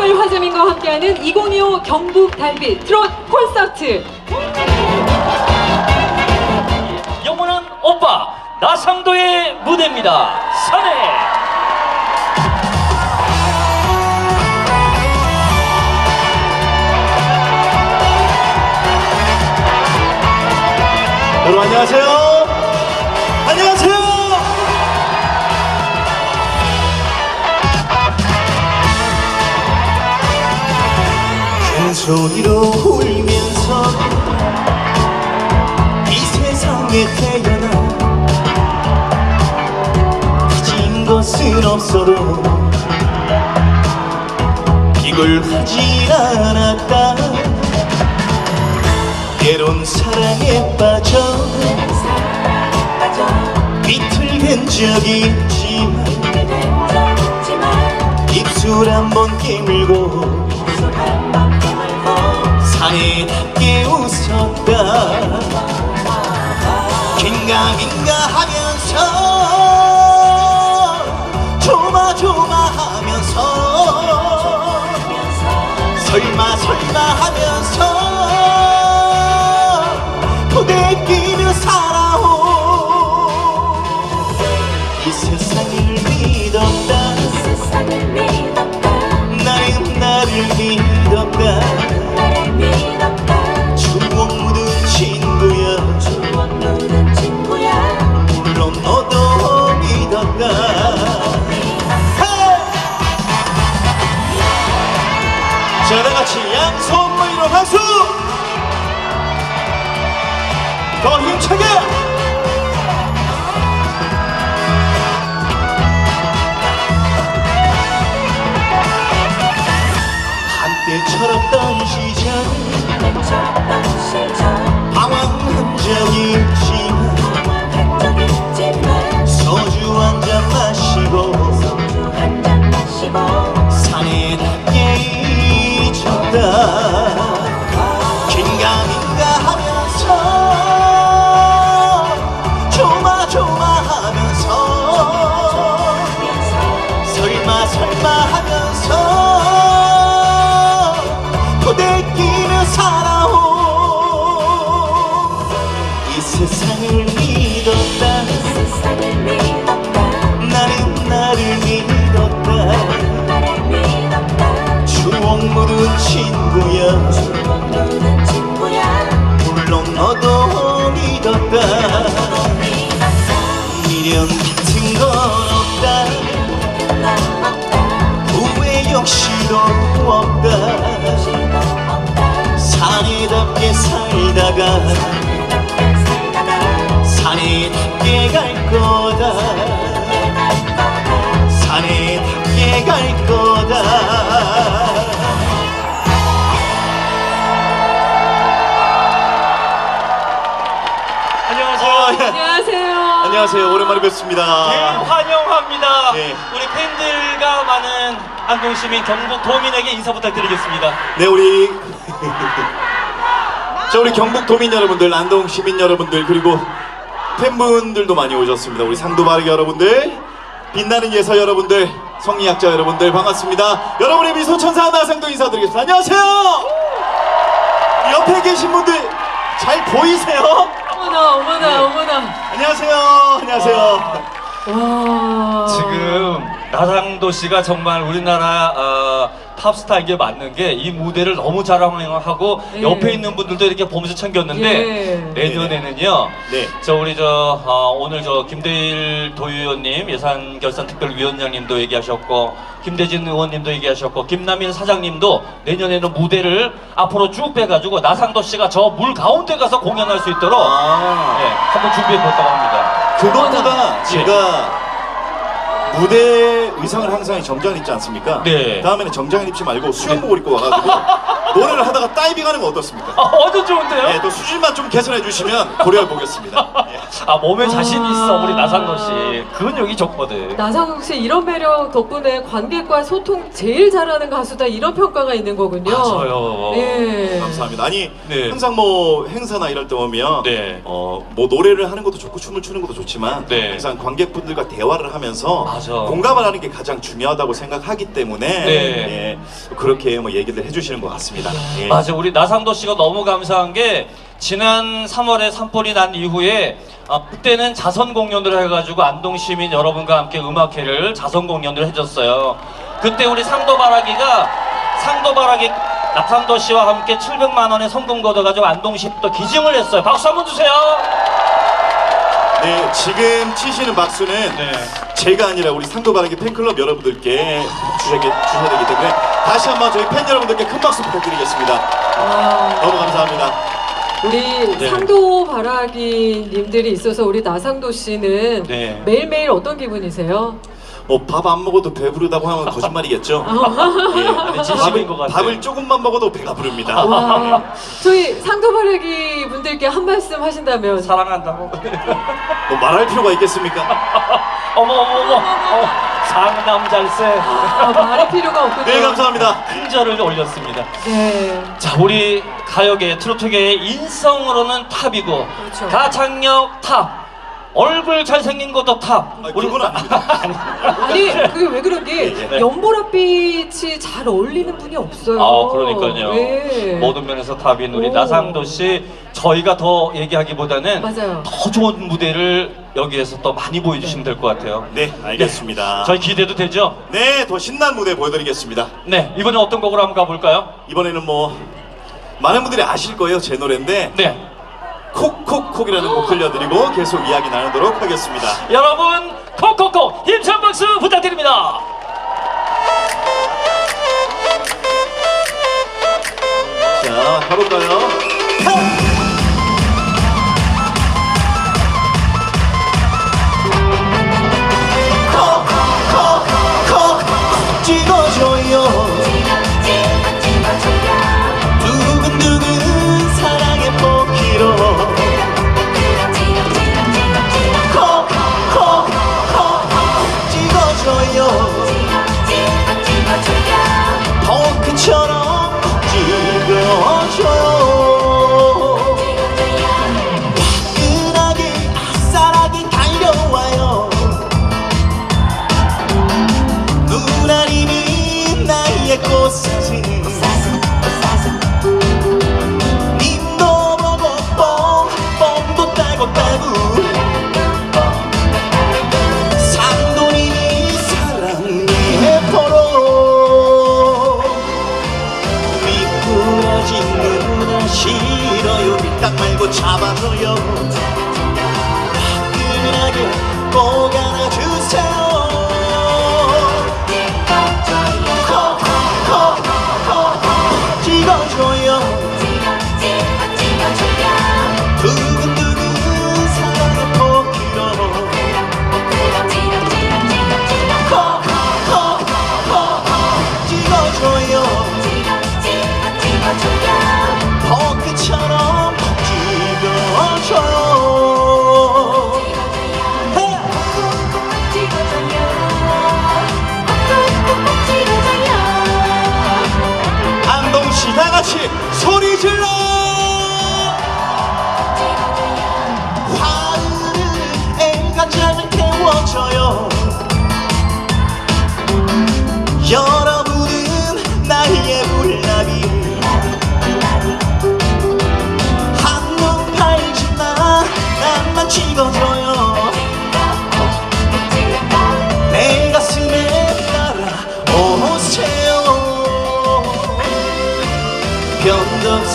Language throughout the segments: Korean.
싱글 화재민과 함께하는 2025 경북 달빛 트롯 콘서트. 영원한 오빠 나상도의 무대입니다. 산에 여러분. 안녕하세요. 큰 소리로 울면서 이 세상에 태어나 가진 것은 없어도 비굴하지 않았다. 때론 사랑에 빠져 비틀댄 적이 있지만 입술 한번 깨물고 닿게 웃었다. 긴가민가 하면서 조마조마 하면서 설마 설마 하면서 yanacak 안녕하세요. 오랜만에 뵙습니다 네, 환영합니다. 네. 우리 팬들과 많은 안동 시민 경북 도민에게 인사 부탁드리겠습니다. 네 우리 자 우리 경북 도민 여러분들 안동 시민 여러분들 그리고 팬분들도 많이 오셨습니다 우리 상도바르기 여러분들 빛나는 예서 여러분들 성리학자 여러분들 반갑습니다 여러분의 미소 천사 나상도 인사드리겠습니다 안녕하세요 옆에 계신 분들 잘 보이세요? 어머나, 어머나, 어머나. 안녕하세요 안녕하세요 와. 지금 나상도 씨가 정말 우리나라 어, 탑스타인 게 맞는 게 이 무대를 너무 자랑하고 예. 옆에 있는 분들도 이렇게 보면서 챙겼는데 예. 내년에는요. 네. 저 우리 저 어, 오늘 저 김대일 도의원님 예산 결산 특별위원장님도 얘기하셨고 김대진 의원님도 얘기하셨고 김남일 사장님도 내년에는 무대를 앞으로 쭉 빼가지고 나상도 씨가 저 물 가운데 가서 공연할 수 있도록 아 예, 한번 준비해 볼까 합니다. 그것보다 예. 제가 무대 의상을 항상 정장 입지 않습니까? 네. 다음에는 정장을 입지 말고 수영복을 입고 와가지고 노래를 하다가 다이빙 하는 거 어떻습니까? 아, 어제 좋은데요? 네, 또 수질만 좀 개선해 주시면 고려해 보겠습니다. 예. 아 몸에 자신 있어 우리 아. 나상도 씨 근육이 좋거든. 나상욱 씨 이런 매력 덕분에 관객과 소통 제일 잘하는 가수다 이런 평가가 있는 거군요. 맞아요. 예. 감사합니다. 아니 네. 항상 뭐 행사나 이럴 때 오면 네. 어 뭐 노래를 하는 것도 좋고 춤을 추는 것도 좋지만 네. 항상 관객분들과 대화를 하면서 맞아. 공감을 하는 게 가장 중요하다고 생각하기 때문에 네. 예, 그렇게 뭐 얘기를 해주시는 것 같습니다. 예. 맞아 우리 나상도 씨가 너무 감사한 게 지난 3월에 산불이 난 이후에 아, 그때는 자선 공연을 해가지고 안동 시민 여러분과 함께 음악회를 자선 공연을 해줬어요. 그때 우리 상도바라기가 상도바라기 나상도 씨와 함께 700만 원의 성금 걷어가지고 안동 시또 기증을 했어요. 박수 한번 주세요. 네, 지금 치시는 박수는 네. 제가 아니라 우리 상도바라기 팬클럽 여러분들께 주셔야, 주셔야 되기 때문에 다시 한번 저희 팬 여러분들께 큰 박수 부탁드리겠습니다. 와, 너무 감사합니다. 우리 네. 상도 바라기님들이 있어서 우리 나상도 씨는 네. 매일매일 어떤 기분이세요? 뭐밥안 먹어도 배부르다고 하면 거짓말이겠죠? 예, 아니, 진심인 것 같아요. 밥을 조금만 먹어도 배가 부릅니다. 와, 저희 상도 바라기 분들께 한 말씀 하신다면 사랑한다고. 뭐 말할 필요가 있겠습니까? 어머 어머 어머. 어, 상남잘세. 아, 말할 필요가 없군요. 네, 감사합니다. 큰 절을 올렸습니다. 네. 자, 우리 가요계, 트로트계의 인성으로는 탑이고, 그렇죠. 가창력 탑, 얼굴 잘생긴 것도 탑. 아, 그건 아닙니다. 아니 그게 왜 그런 게 예, 예. 연보랏빛이 잘 어울리는 분이 없어요. 아, 그러니까요. 네. 모든 면에서 탑인 우리 오. 나상도 씨, 저희가 더 얘기하기보다는 맞아요. 더 좋은 무대를 여기에서 또 많이 보여주시면 될 것 같아요. 네, 알겠습니다. 저희 기대도 되죠? 네, 더 신난 무대 보여드리겠습니다. 네, 이번에 어떤 곡으로 한번 가볼까요? 이번에는 뭐 많은 분들이 아실 거예요, 제 노래인데 네. 콕콕콕이라는 곡 들려드리고 계속 이야기 나누도록 하겠습니다. 여러분, 콕콕콕 힘찬 박수 부탁드립니다. 자, 가볼까요? 말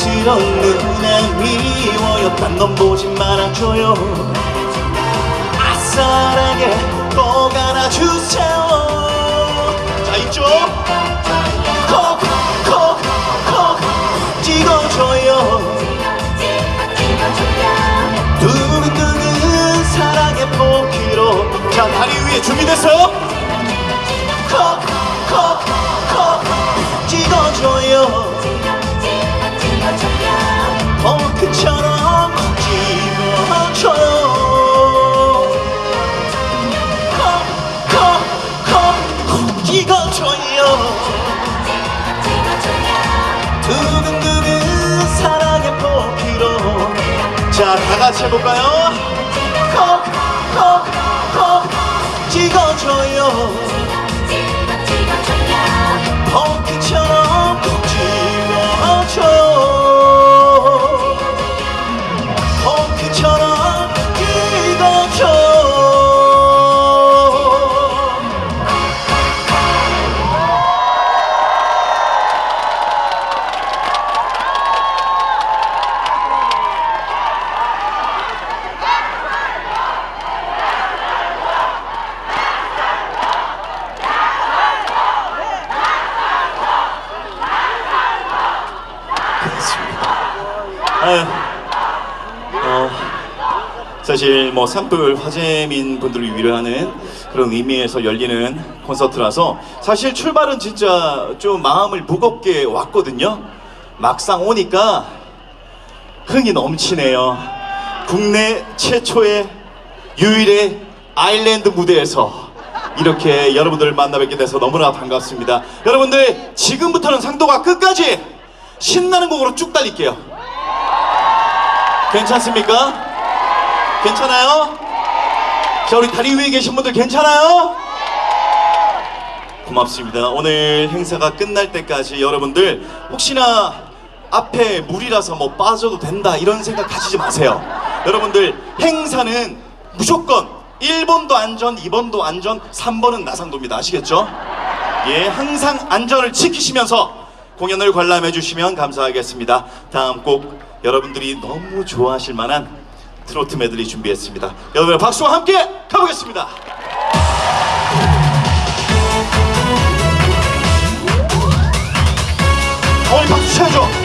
변덕스러운 누나 미워요. 딴놈 보지 말아줘요. 아싸라게 꼭 안아주세요. 자 이쪽. 콕콕콕콕 찍어줘요. 두근두근 사랑의 포기로. 자 다리 위에 준비됐어요? 콕콕콕콕 자 다 같이 해볼까요? 콕 콕콕콕 찍어줘요. 펑크처럼 아유, 어, 사실 뭐 산불 화재민 분들을 위로하는 그런 의미에서 열리는 콘서트라서 사실 출발은 진짜 좀 마음을 무겁게 왔거든요. 막상 오니까 흥이 넘치네요. 국내 최초의 유일의 아일랜드 무대에서 이렇게 여러분들을 만나 뵙게 돼서 너무나 반갑습니다. 여러분들 지금부터는 상도가 끝까지 신나는 곡으로 쭉 달릴게요. 괜찮습니까? 괜찮아요? 자, 우리 다리 위에 계신 분들 괜찮아요? 고맙습니다. 오늘 행사가 끝날 때까지 여러분들 혹시나 앞에 물이라서 뭐 빠져도 된다 이런 생각 가지지 마세요. 여러분들 행사는 무조건 1번도 안전, 2번도 안전, 3번은 나상도입니다. 아시겠죠? 예, 항상 안전을 지키시면서 공연을 관람해 주시면 감사하겠습니다. 다음 곡 여러분들이 너무 좋아하실 만한 트로트 메들리 준비했습니다. 여러분 박수와 함께 가보겠습니다. 어머니 박수 쳐야죠.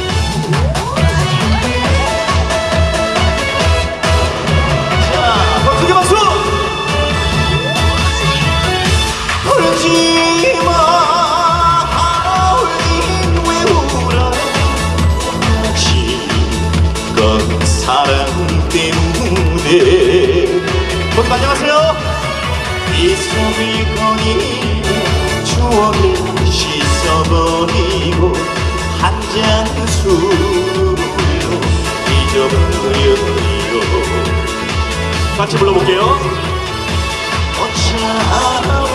숨을 거니 추억을 씻어버리고 한 잔 술로 잊어버려요. 같이 불러볼게요. 어차피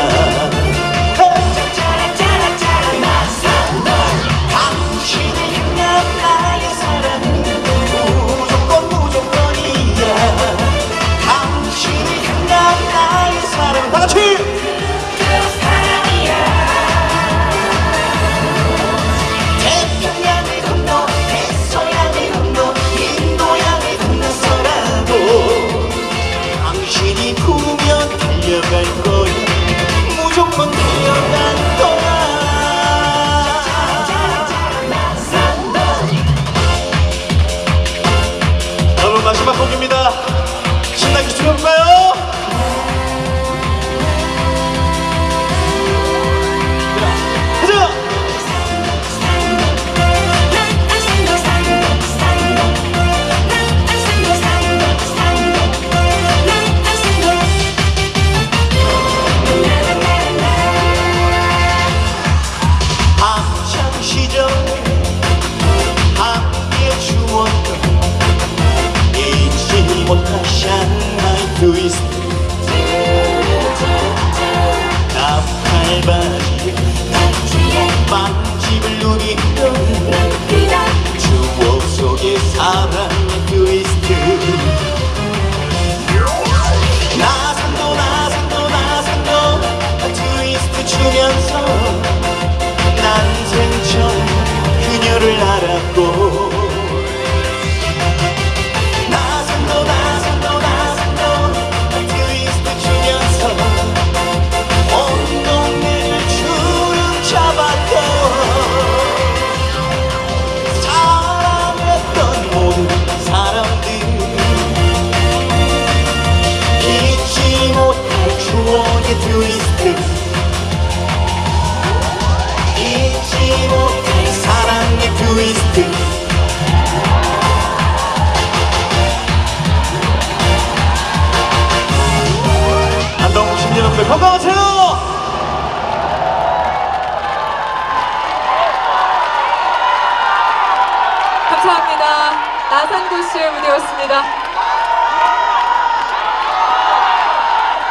박수의 무대였습니다.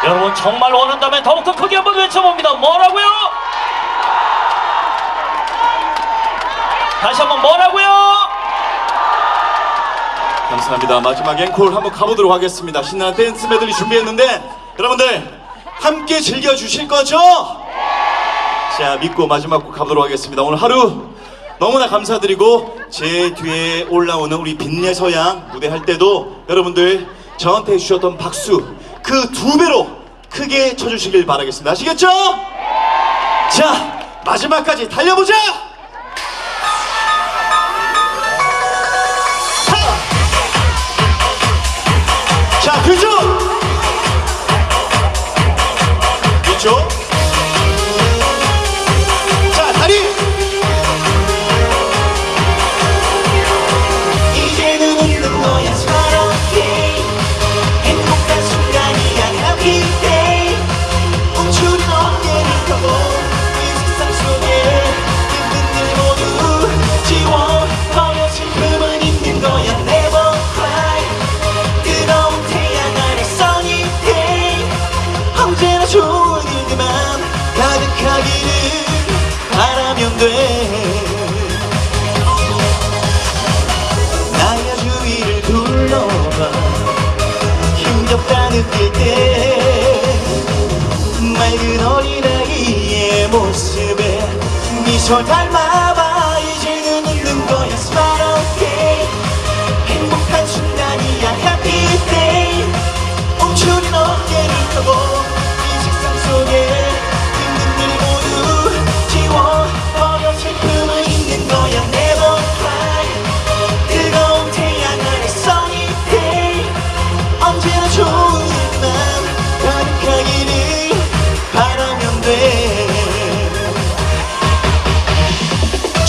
여러분 정말 원한다면 더욱더 크게 한번 외쳐봅니다. 뭐라고요? 다시 한번 뭐라고요? 감사합니다. 마지막 앵콜 한번 가보도록 하겠습니다. 신나는 댄스 메들리 준비했는데 여러분들 함께 즐겨주실 거죠? 자 믿고 마지막 곡 가보도록 하겠습니다. 오늘 하루 너무나 감사드리고 제 뒤에 올라오는 우리 빛내서양 무대 할 때도 여러분들 저한테 주셨던 박수 그 두 배로 크게 쳐주시길 바라겠습니다. 아시겠죠? 자 마지막까지 달려보자! 자, 미소 닮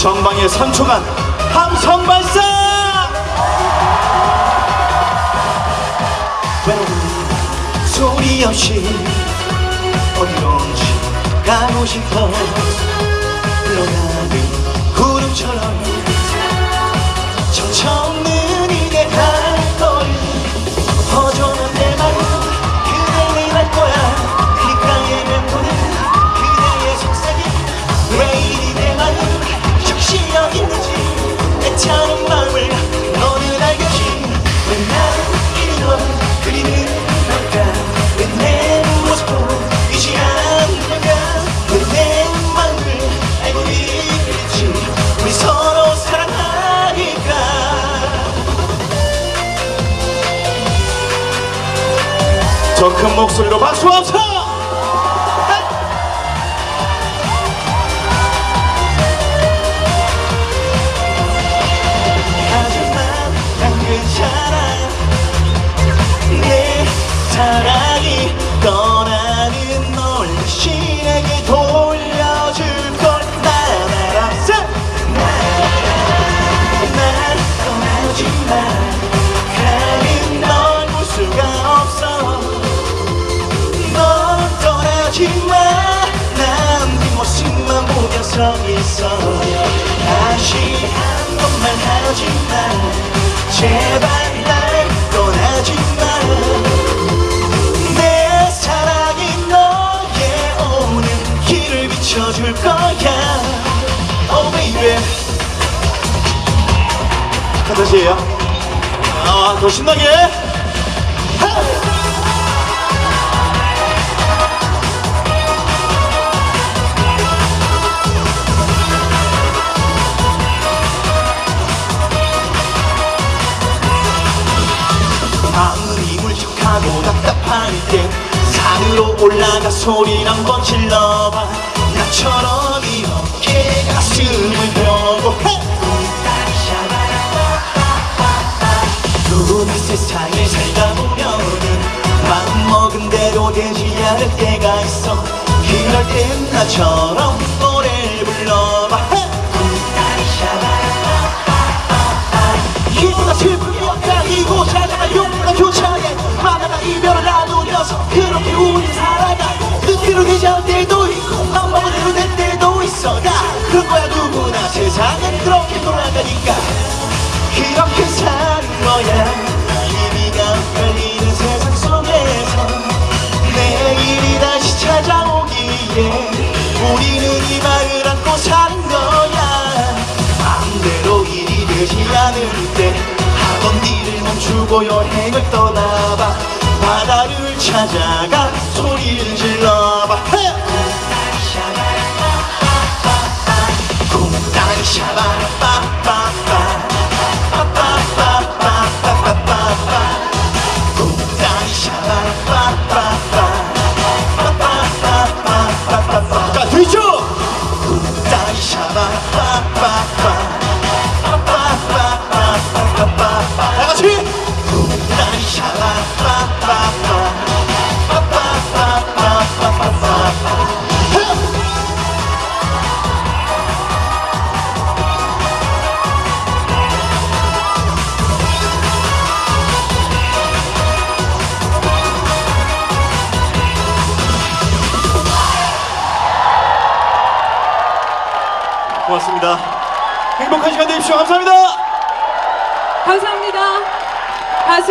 전방에 3초간 함성 발사! 소리 없이 어디론지 가고 싶어 흘러가 서 있어 다시 한 번만 하지 마 제발 날 떠나지 마내 사랑이 너의 오는 길을 비춰줄 거야 Oh baby 카타시에요. 아, 더 신나게! 울적하고 답답할 때 산으로 올라가 소리 한번 질러봐. 나처럼 이렇게 가슴을 펴고. 이 세상에 살다 보면은 마음먹은 대로 되지 않을 때가 있어. 그럴 땐 나처럼 노래를 불러봐. 이보다 게 없다. 이고 찾아가 용보다 교차해 이별을 안 노려서 그렇게 우린 살아가고 눈대로 되자는 때도 있고 맘마음대로 된 때도 있어 다 그런 거야 누구나 세상은 그렇게 돌아가니까. 그렇게 사는 거야. 의미가 엇갈리는 세상 속에서 내일이 다시 찾아오기에 우리는 이 마을 안고 사는 거야. 마음대로 일이 되지 않을 때 하던 일을 멈추고 여행을 떠나봐. 바다를 찾아가 소리를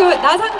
박수 나상